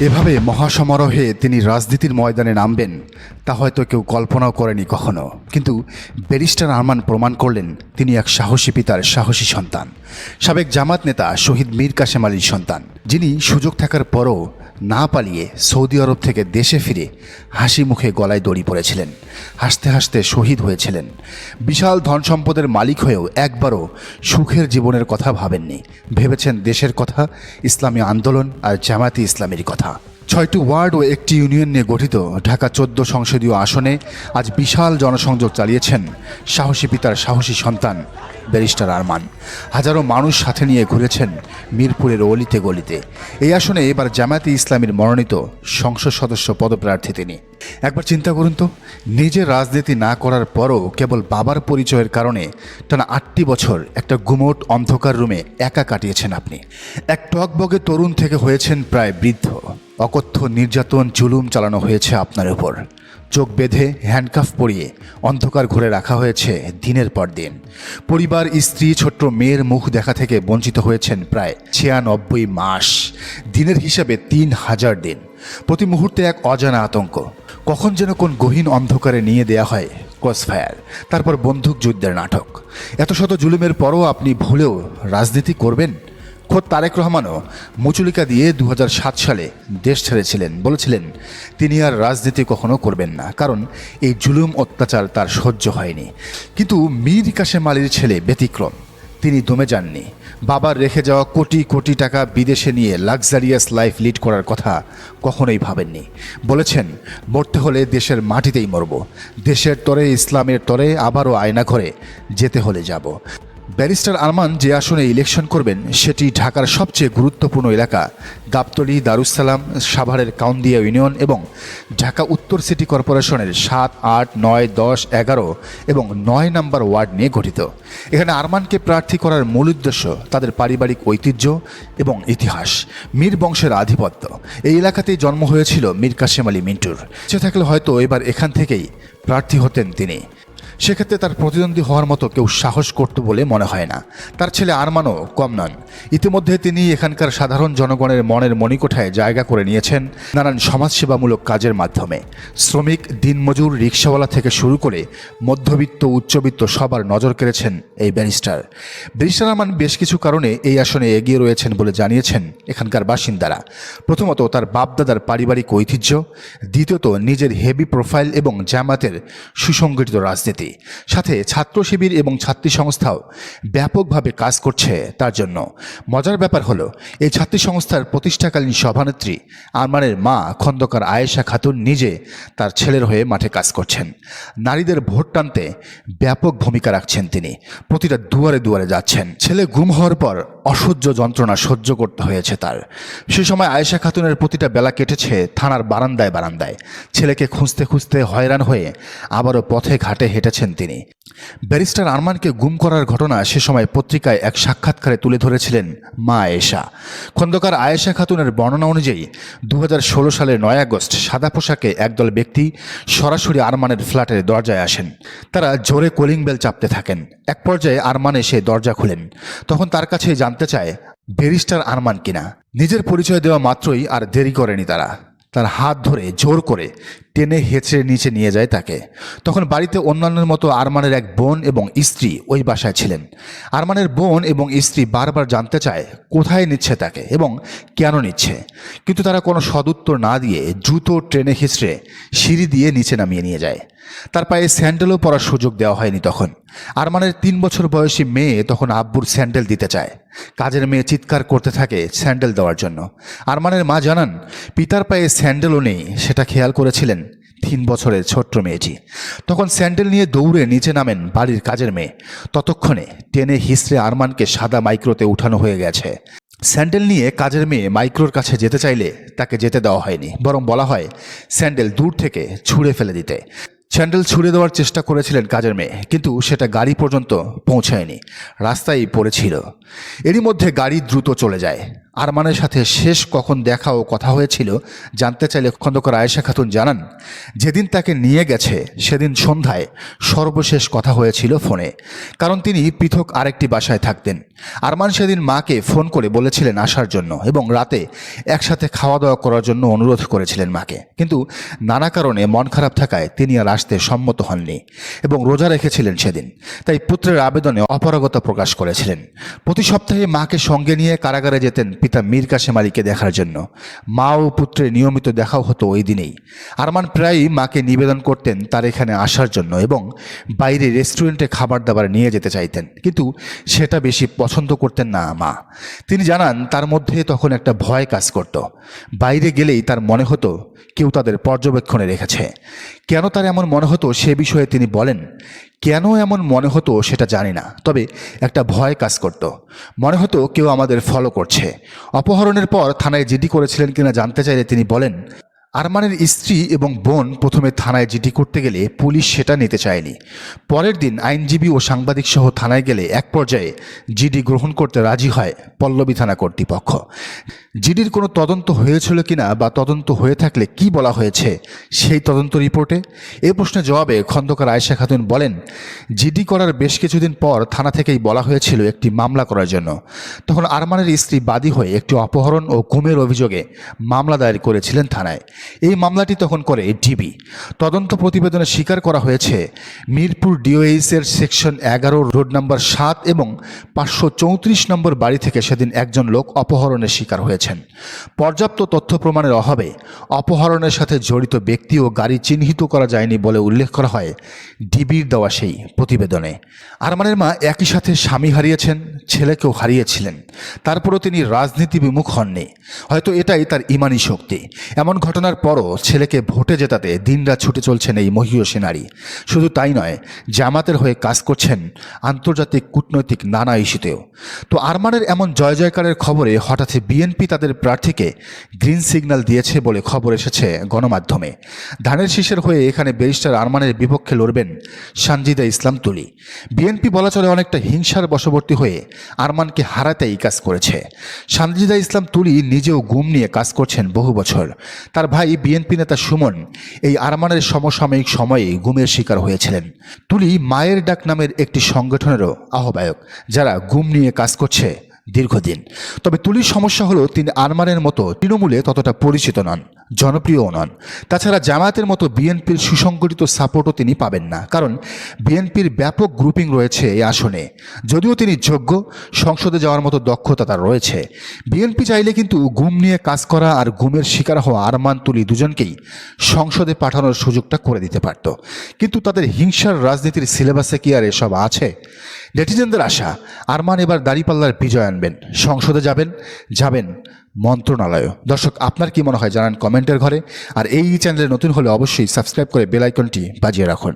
এভাবে মহাসমারোহে তিনি রাজনীতির ময়দানে নামবেন, তা হয়তো কেউ কল্পনাও করেনি কখনো। কিন্তু ব্যারিস্টার আরমান প্রমাণ করলেন, তিনি এক সাহসী পিতার সাহসী সন্তান। সাবেক জামাত নেতা শহীদ মীর কাশেম আলীর সন্তান, যিনি সুযোগ থাকার পরও না পালিয়ে সৌদি আরব থেকে দেশে ফিরে হাসি মুখে গলায় দড়ি পড়েছিলেন হাসতে হাসতে শহীদ হয়েছিলেন। বিশাল ধন সম্পদের মালিক হয়েও একবারও সুখের জীবনের কথা ভাবেননি। ভেবেছেন দেশের কথা, ইসলামী আন্দোলন আর জামাতি ইসলামের কথা। ছয়টি ওয়ার্ড ও একটি ইউনিয়ন নিয়ে গঠিত ঢাকা চোদ্দ সংসদীয় আসনে আজ বিশাল জনসংযোগ চালিয়েছেন সাহসী পিতার সাহসী সন্তান। ব্যারিস্টার আরমান। হাজারো মানুষ সাথে নিয়ে ঘুরেছেন মিরপুরের অলিতে গলিতে। এই আসনে এবার জামায়াতে ইসলামীর মনোনীত সংসদ সদস্য পদপ্রার্থী তিনি। একবার চিন্তা করুন তো, নিজে রাজনীতি না করার পরও কেবল বাবার পরিচয়ের কারণে টানা আটটি বছর একটা গুমোট অন্ধকার রুমে একা কাটিয়েছেন আপনি। এক টকবগে তরুণ থেকে হয়েছেন প্রায় বৃদ্ধ। অকথ্য, নির্যাতন, জুলুম চালানো হয়েছে আপনার উপর। চোখ বেঁধে হ্যান্ডকাফ পরিয়ে অন্ধকার ঘরে রাখা হয়েছে দিনের পর দিন। পরিবার, স্ত্রী, ছোট্ট মেয়ের মুখ দেখা থেকে বঞ্চিত হয়েছেন প্রায় ছিয়ানব্বই মাস। দিনের হিসাবে তিন হাজার দিন। প্রতি মুহূর্তে এক অজানা আতঙ্ক। কখন যেন কোন গহীন অন্ধকারে নিয়ে দেয়া হয় ক্রসফায়ার তারপর বন্দুক যুদ্ধের নাটক। এত শত জুলুমের পরও আপনি ভুলেও রাজনীতি করবেন? খোদ তারেক রহমানও মুচুলিকা দিয়ে দু হাজার সাত সালে দেশ ছেড়েছিলেন। বলেছিলেন, তিনি আর রাজনীতি কখনো করবেন না, কারণ এই জুলুম অত্যাচার তার সহ্য হয়নি। কিন্তু মীর কাশেম আলীর ছেলে ব্যতিক্রম। তিনি দমে যাননি। বাবার রেখে যাওয়া কোটি কোটি টাকা বিদেশে নিয়ে লাক্সারিয়াস লাইফ লিড করার কথা কখনোই ভাবেননি। বলেছেন, মরতে হলে দেশের মাটিতেই মরব। দেশের তরে, ইসলামের তরে, আবারও আয়না ঘরে যেতে হলে যাব। ব্যারিস্টার আরমান যে আসনে ইলেকশন করবেন, সেটি ঢাকার সবচেয়ে গুরুত্বপূর্ণ এলাকা, গাবতলী দারুসালাম সাভারের কাউন্দিয়া ইউনিয়ন এবং ঢাকা উত্তর সিটি কর্পোরেশনের সাত, আট, নয়, দশ, এগারো এবং নয় নম্বর ওয়ার্ড নিয়ে গঠিত। এখানে আরমানকে প্রার্থী করার মূল উদ্দেশ্য তাদের পারিবারিক ঐতিহ্য এবং ইতিহাস, মীর বংশের আধিপত্য। এই এলাকাতেই জন্ম হয়েছিল মীর কাশেম আলী মিন্টুর। সে থাকলে হয়তো এবার এখান থেকেই প্রার্থী হতেন তিনি। সেক্ষেত্রে তার প্রতিদ্বন্দ্বী হওয়ার মতো কেউ সাহস করত বলে মনে হয় না। তার ছেলে আরমানও কম নন। ইতিমধ্যে তিনি এখানকার সাধারণ জনগণের মনের মণিকোঠায় জায়গা করে নিয়েছেন নানান সমাজসেবামূলক কাজের মাধ্যমে। শ্রমিক, দিনমজুর, রিক্সাওয়ালা থেকে শুরু করে মধ্যবিত্ত, উচ্চবিত্ত সবার নজর কেড়েছেন এই ব্যারিস্টার। ব্যারিস্টার আরমান বেশ কিছু কারণে এই আসনে এগিয়ে রয়েছেন বলে জানিয়েছেন এখানকার বাসিন্দারা। প্রথমত, তার বাপদাদার পারিবারিক ঐতিহ্য। দ্বিতীয়ত, নিজের হেভি প্রোফাইল এবং জামাতের সুসংগঠিত রাজনীতি। সাথে ছাত্র শিবির এবং ছাত্রী সংস্থাও ব্যাপকভাবে কাজ করছে তার জন্য। মজার ব্যাপার হলো, এই ছাত্রী সংস্থার প্রতিষ্ঠাকালীন সভানেত্রী আরমানের মা খন্দকার আয়েশা খাতুন নিজে তার ছেলের হয়ে মাঠে কাজ করছেন। নারীদের ভোট টানতে ব্যাপক ভূমিকা রাখছেন তিনি। প্রতিটা দুয়ারে দুয়ারে যাচ্ছেন। ছেলে গুম হওয়ার পর অসহ্য যন্ত্রণা সহ্য করতে হয়েছে তার। সে সময় আয়েশা খাতুনের প্রতিটা বেলা কেটেছে থানার বারান্দায় বারান্দায়। ছেলেকে খুঁজতে খুঁজতে হয়রান হয়ে আবারও পথে ঘাটে হেঁটেছেন তিনি। ব্যারিস্টার আরমানকে গুম করার ঘটনা সে সময় পত্রিকায় এক সাক্ষাৎকারে তুলে ধরেছিলেন মা আয়েশা। খন্দকার আয়েশা খাতুনের বর্ণনা অনুযায়ী দু হাজার ষোলো সালের নয় আগস্ট সাদা পোশাকে একদল ব্যক্তি সরাসরি আরমানের ফ্ল্যাটের দরজায় আসেন। তারা জোরে কলিং বেল চাপতে থাকেন। এক পর্যায়ে আরমান এসে দরজা খুলেন। তখন তার কাছে জানতে চায় ব্যারিস্টার আরমান কিনা। নিজের পরিচয় দেওয়া মাত্রই আর দেরি করেনি তারা। তার হাত ধরে জোর করে টেনে হেঁচড়ে নিচে নিয়ে যায় তাকে। তখন বাড়িতে অন্যান্যের মতো আরমানের এক বোন এবং স্ত্রী ওই বাসায় ছিলেন। আরমানের বোন এবং স্ত্রী বারবার জানতে চায়, কোথায় নিচ্ছে তাকে এবং কেন নিচ্ছে। কিন্তু তারা কোনো সদুত্তর না দিয়ে জুতো ট্রেনে হেঁচড়ে সিঁড়ি দিয়ে নিচে নামিয়ে নিয়ে যায়। তার পায়ে স্যান্ডেলও পরার সুযোগ দেওয়া হয়নি তখন। আরমানের তিন বছর বয়সী মেয়ে তখন আব্বুর স্যান্ডেল দিতে চায়। কাজের মেয়ে চিৎকার করতে থাকে স্যান্ডেল দেওয়ার জন্য। আরমানের মা জানান, পিতার পায়ে স্যান্ডেলও নেই, সেটা খেয়াল করেছিলেন? তিন বছরের ছোট্ট মেয়েটি। তখন স্যান্ডেল নিয়ে দৌড়ে নিচে নামেন বাড়ির কাজের মেয়ে। ততক্ষণে টেনে হিসড়ে আরমানকে সাদা মাইক্রোতে উঠানো হয়ে গেছে। স্যান্ডেল নিয়ে কাজের মেয়ে মাইক্রোর কাছে যেতে চাইলে তাকে যেতে দেওয়া হয়নি, বরং বলা হয় স্যান্ডেল দূর থেকে ছুঁড়ে ফেলে দিতে। স্যান্ডেল ছুঁড়ে দেওয়ার চেষ্টা করেছিলেন কাজের মেয়ে, কিন্তু সেটা গাড়ি পর্যন্ত পৌঁছায়নি, রাস্তায় পড়েছিল। এরই মধ্যে গাড়ি দ্রুত চলে যায়। আরমানের সাথে শেষ কখন দেখা ও কথা হয়েছিল, জানতে চাইলে খন্দকার আয়েশা খাতুন জানান, যেদিন তাকে নিয়ে গেছে সেদিন সন্ধ্যায় সর্বশেষ কথা হয়েছিল ফোনে। কারণ তিনি পৃথক আরেকটি বাসায় থাকতেন। আরমান সেদিন মাকে ফোন করে বলেছিলেন আসার জন্য এবং রাতে একসাথে খাওয়া দাওয়া করার জন্য অনুরোধ করেছিলেন মাকে। কিন্তু নানা কারণে মন খারাপ থাকায় তিনি আর আসতে সম্মত হননি এবং রোজা রেখেছিলেন সেদিন। তাই পুত্রের আবেদনে অপারগতা প্রকাশ করেছিলেন। প্রতি সপ্তাহে মাকে সঙ্গে নিয়ে কারাগারে যেতেন পিতা মীর কাশেম আলীকে দেখার জন্য। মা ও পুত্রের নিয়মিত দেখাও হতো ওই দিনেই। আরমান প্রায়ই মাকে নিবেদন করতেন তার এখানে আসার জন্য এবং বাইরে রেস্টুরেন্টে খাবার দাবার নিয়ে যেতে চাইতেন। কিন্তু সেটা বেশি পছন্দ করতেন না মা। তিনি জানান, তার মধ্যে তখন একটা ভয় কাজ করত। বাইরে গেলেই তার মনে হতো কেউ তাদের পর্যবেক্ষণে রেখেছে। কেন তার এমন মনে হতো সে বিষয়ে তিনি বলেন কেন এমন মনে হতো সেটা জানি না, তবে একটা ভয় কাজ করত। মনে হতো কেউ আমাদের ফলো করছে। অপহরণের পর থানায় জিডি করেছিলেন কিনা জানতে চাইলে তিনি বলেন আরমানের স্ত্রী এবং বোন প্রথমে থানায় জিডি করতে গেলে পুলিশ সেটা নিতে চায়নি। পরের দিন আইনজীবী ও সাংবাদিক সহ থানায় গেলে এক পর্যায়ে জিডি গ্রহণ করতে রাজি হয় পল্লবী থানা কর্তৃপক্ষ। জিডির কোনো তদন্ত হয়েছিল কিনা বা তদন্ত হয়ে থাকলে কি বলা হয়েছে সেই তদন্ত রিপোর্টে? এ প্রশ্নের জবাবে খন্দকার আয়েশা খাতুন বলেন, জিডি করার বেশ কিছুদিন পর থানা থেকেই বলা হয়েছিল একটি মামলা করার জন্য। তখন আরমানের স্ত্রী বাদী হয়ে একটি অপহরণ ও গুমের অভিযোগে মামলা দায়ের করেছিলেন থানায়। এই মামলাটি তখন করে ডিবি। তদন্ত প্রতিবেদনে স্বীকার করা হয়েছে, মিরপুর ডিওএইচের সেকশন এগারো, রোড নাম্বার সাত এবং পাঁচশো চৌত্রিশ নম্বর বাড়ি থেকে সেদিন একজন লোক অপহরণের শিকার হয়েছেন। পর্যাপ্ত তথ্য প্রমাণের অভাবে অপহরণের সাথে জড়িত ব্যক্তি ও গাড়ি চিহ্নিত করা যায়নি বলে উল্লেখ করা হয় ডিবির দেওয়া সেই প্রতিবেদনে। আরমানের মা একই সাথে স্বামী হারিয়েছেন ছেলেকেও হারিয়েছিলেন। তারপরও তিনি রাজনীতি বিমুখ হননি। হয়তো এটাই তার ইমানি শক্তি। এমন ঘটনার পরও ছেলেকে ভোটে জেতাতে দিনরাত ছুটে চলছেন এই মহিয়সী নারী। শুধু তাই নয়, জামাতের হয়ে কাজ করছেন আন্তর্জাতিক কূটনৈতিক নানা ইস্যুতেও। তো আরমানের এমন জয় জয়কারের খবরে হঠাৎ বিএনপি তাদের প্রার্থীকে গ্রিন সিগন্যাল দিয়েছে বলে খবর এসেছে গণমাধ্যমে। ধানের শীষের হয়ে এখানে ব্যারিস্টার আরমানের বিপক্ষে লড়বেন সানজিদা ইসলাম তুলি। বিএনপি বলা চলে অনেকটা হিংসার বশবর্তী হয়ে আরমানকে হারাতে এই কাজ করেছে। সানজিদা ইসলাম তুলি নিজেও গুম নিয়ে কাজ করছেন বহু বছর। তার ভাই বিএনপি নেতা সুমন এই আরমানের সমসাময়িক সময়ে গুমের শিকার হয়েছিলেন। তুলি মায়ের ডাক নামের একটি সংগঠনেরও আহ্বায়ক, যারা গুম নিয়ে কাজ করছে দীর্ঘদিন। তবে তুলির সমস্যা হলো তিনি আরমানের মতো তৃণমূলে ততটা পরিচিত নন। জনপ্রিয়ও নন। তাছাড়া জামায়াতের মতো বিএনপির সুসংগঠিত সাপোর্টও তিনি পাবেন না, কারণ বিএনপির ব্যাপক গ্রুপিং রয়েছে এই আসনে। যদিও তিনি যোগ্য, সংসদে যাওয়ার মতো দক্ষতা তার রয়েছে। বিএনপি চাইলে কিন্তু গুম নিয়ে কাজ করা আর গুমের শিকার হওয়া আরমান তুলি দুজনকেই সংসদে পাঠানোর সুযোগটা করে দিতে পারত। কিন্তু তাদের হিংসার রাজনীতির সিলেবাসে কি আর এসব আছে? নেটিজেনদের আশা, আরমান এবার দাঁড়িপাল্লার বিজয় আনবেন, সংসদে যাবেন যাবেন মন্ত্রণালয়। দর্শক, আপনার কি মনে হয় জানান কমেন্টের ঘরে, আর এই চ্যানেলে নতুন হলে অবশ্যই সাবস্ক্রাইব করে বেলাইকনটি বাজিয়ে রাখুন।